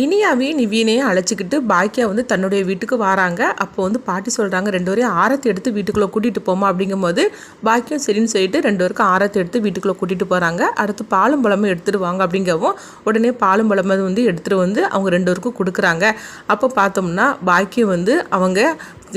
இனியாவையும் நிவீனையும் அழைச்சிக்கிட்டு பாக்கியா வந்து தன்னுடைய வீட்டுக்கு வராங்க. அப்போ வந்து பாட்டி சொல்கிறாங்க ரெண்டு பேரையும் ஆரத்தி எடுத்து வீட்டுக்குள்ளே கூட்டிகிட்டு போமா அப்படிங்கும்போது பாக்கியம் சரின்னு சொல்லிட்டு ரெண்டு பேருக்கும் ஆரத்தி எடுத்து வீட்டுக்குள்ளே கூட்டிகிட்டு போகிறாங்க அடுத்து பாலும் பழமும் எடுத்துகிட்டு வாங்க அப்படிங்கவும் உடனே பாலும் பழமும் வந்து எடுத்துகிட்டு வந்து அவங்க ரெண்டு பேருக்கும் கொடுக்குறாங்க. அப்போ பார்த்தோம்னா பாக்கியம் வந்து அவங்க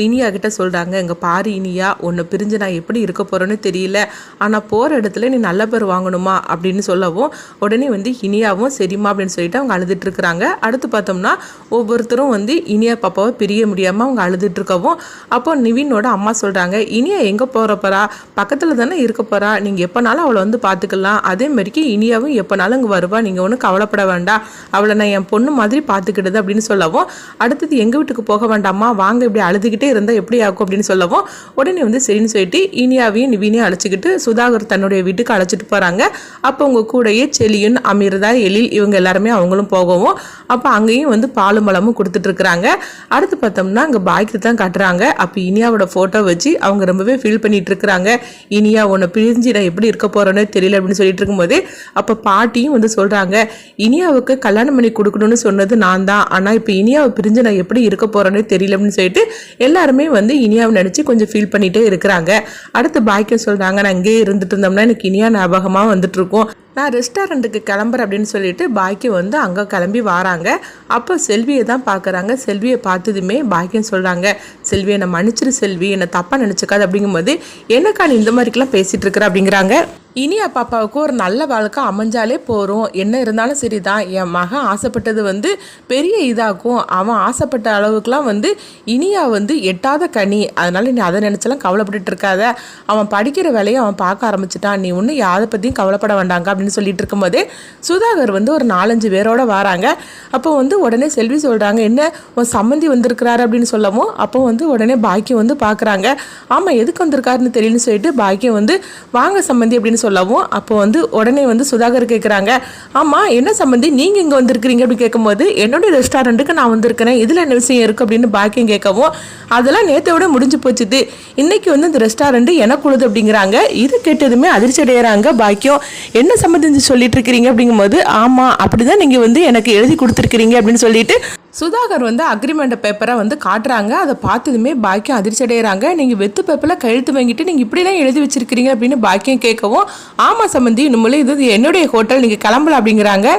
இனியா கிட்ட சொல்கிறாங்க எங்கள் பாரு இனியா உன்னை பிரிஞ்சு நான் எப்படி இருக்க போகிறேன்னு தெரியல. ஆனால் போகிற இடத்துல நீ நல்ல பேர் வாங்கணுமா? அப்படின்னு சொல்லவும் உடனே வந்து இனியாவும் சரிம்மா அப்படின்னு சொல்லிட்டு அவங்க அழுதுட்டு இருக்கிறாங்க. அடுத்து பார்த்தோம்னா ஒவ்வொருத்தரும் வந்து இனியா பாப்பாவை பிரிய முடியாமல் அவங்க அழுதுட்டு இருக்கவும் அப்போ நிவினோட அம்மா சொல்கிறாங்க இனியா எங்கே போகிறப்பறா பக்கத்தில் தானே இருக்க போகிறா நீங்கள் எப்போனாலும் அவளை வந்து பார்த்துக்கலாம் அதே மாதிரிக்கு இனியாவும் எப்போனாலும் இங்கே வருவா. நீங்கள் ஒன்றும் கவலைப்பட வேண்டாம் அவளை நான் என் பொண்ணு மாதிரி பார்த்துக்கிட்டது அப்படின்னு சொல்லவும் அடுத்தது எங்கள் வீட்டுக்கு போக வேண்டாமா வாங்க இப்படி அழுதுகிட்டே இருந்தால் எப்படி ஆகும் அப்படின்னு சொல்லவும் உடனே வந்து சரின்னு சொல்லிட்டு இனியாவையும் நிவினையும் அழைச்சிக்கிட்டு சுதாகர் தன்னுடைய வீட்டுக்கு அழைச்சிட்டு போகிறாங்க அப்போ அவங்க கூடயே செலியன் அமிர்தா எழில் இவங்க எல்லாருமே அவங்களும் போகவும் அப்போ அங்கேயும் வந்து பாலும் பழமும் கொடுத்துட்டு இருக்கிறாங்க. அடுத்து பார்த்தோம்னா அங்கே பாய்க்கு தான் கட்டுறாங்க. அப்போ இனியாவோட ஃபோட்டோ வச்சு அவங்க ரொம்பவே ஃபீல் பண்ணிட்டு இருக்கிறாங்க. இனியா உன்னை பிரிஞ்சு நான் எப்படி இருக்க போறேன்னு தெரியல அப்படின்னு சொல்லிட்டு இருக்கும்போது அப்போ பாட்டியும் வந்து சொல்கிறாங்க இனியாவுக்கு கல்யாணம் பண்ணி கொடுக்கணும்னு சொன்னது நான் தான். ஆனால் இப்போ இனியாவை பிரிஞ்சு நான் எப்படி இருக்க போறேன்னு தெரியல அப்படின்னு சொல்லிட்டு எல்லாருமே வந்து இனியாவை நினச்சி கொஞ்சம் ஃபீல் பண்ணிகிட்டே இருக்கிறாங்க. அடுத்து பாய்க்க சொல்கிறாங்க நான் இங்கேயே இருந்துட்டு இருந்தோம்னா எனக்கு இனியா ஞாபகமாக வந்துட்டுருக்கும் நான் ரெஸ்டாரண்ட்டுக்கு கிளம்புறேன் அப்படின்னு சொல்லிட்டு பாக்கியம் வந்து அங்கே கிளம்பி வராங்க. அப்போ செல்வியை தான் பார்க்குறாங்க செல்வியை பார்த்ததுமே பாக்கியம் சொல்கிறாங்க செல்வி என்னை மன்னிச்சிரு செல்வி. என்னை தப்பாக நினச்சிக்காது. அப்படிங்கும்போது என்னக்கா நீ இந்த மாதிரிக்கெல்லாம் பேசிகிட்டு இருக்கிற? அப்படிங்கிறாங்க. இனியா பாப்பாவுக்கு ஒரு நல்ல வாழ்க்கை அமைஞ்சாலே போகிறோம் என்ன இருந்தாலும் சரி தான் என் மகன் ஆசைப்பட்டது வந்து பெரிய இதாகும். அவன் ஆசைப்பட்ட அளவுக்குலாம் வந்து இனியா வந்து எட்டாத கனி. அதனால் நீ அதை நினச்செல்லாம் கவலைப்பட்டுட்டு இருக்காத. அவன் படிக்கிற வேலையை அவன் பார்க்க ஆரம்பிச்சிட்டான். நீ ஒன்றும் யாரை பற்றியும் கவலைப்பட வேண்டாங்க அப்படின்னு சொல்லிட்டு இருக்கும்போது சுதாகர் வந்து ஒரு நாலஞ்சு பேரோட வராங்க. அப்போ வந்து உடனே செல்வி சொல்கிறாங்க என்ன உன் சம்மந்தி வந்திருக்கிறாரு? அப்படின்னு சொல்லவும் அப்போ வந்து உடனே பாக்கியம் வந்து பார்க்குறாங்க ஆமாம் எதுக்கு வந்திருக்காருன்னு தெரியலன்னு சொல்லிட்டு பாக்கியம் வந்து வாங்க சம்மந்தி அப்படின்னு சொல்லவும் அப்போ வந்து உடனே வந்து சுதாகர் கேட்குறாங்க ஆமாம் என்ன சம்மந்தி? நீங்கள் இங்கே வந்திருக்கிறீங்க? அப்படின்னு கேட்கும்போது என்னுடைய ரெஸ்டாரண்ட்டுக்கு நான் வந்திருக்கிறேன். இதில் என்ன விஷயம் இருக்குது அப்படின்னு பாக்கியம் கேட்கவும் அதெல்லாம் நேற்றை விட முடிஞ்சு போச்சுது. இன்னைக்கு வந்து இந்த ரெஸ்டாரண்ட் எனக்கு அப்படிங்கிறாங்க. இது கேட்டதுமே அதிர்ச்சி அடைகிறாங்க பாக்கியம். என்ன சம்மந்தி? சொல்லிட்டு இருக்கிறீங்க அப்படிங்கும்போது ஆமாம் அப்படிதான் நீங்கள் வந்து எனக்கு எழுதி கொடுத்துருக்கிறீங்க அப்படின்னு சொல்லிட்டு சுதாகர் வந்து அக்ரிமெண்ட் பேப்பரை வந்து காட்டுறாங்க. அதை பார்த்ததுமே பாக்கியம் அதிர்ச்சி அடைகிறாங்க நீங்கள் வெத்து பேப்பரில் கழுத்து வாங்கிட்டு நீங்கள் இப்படிலாம் எழுதி வச்சிருக்கிறீங்க அப்படின்னு பாக்கியம் கேட்கவும் ஆமாம் சம்மந்தி இன்னும் இது என்னுடைய ஹோட்டல் நீங்கள் கிளம்பல அப்படிங்கிறாங்க.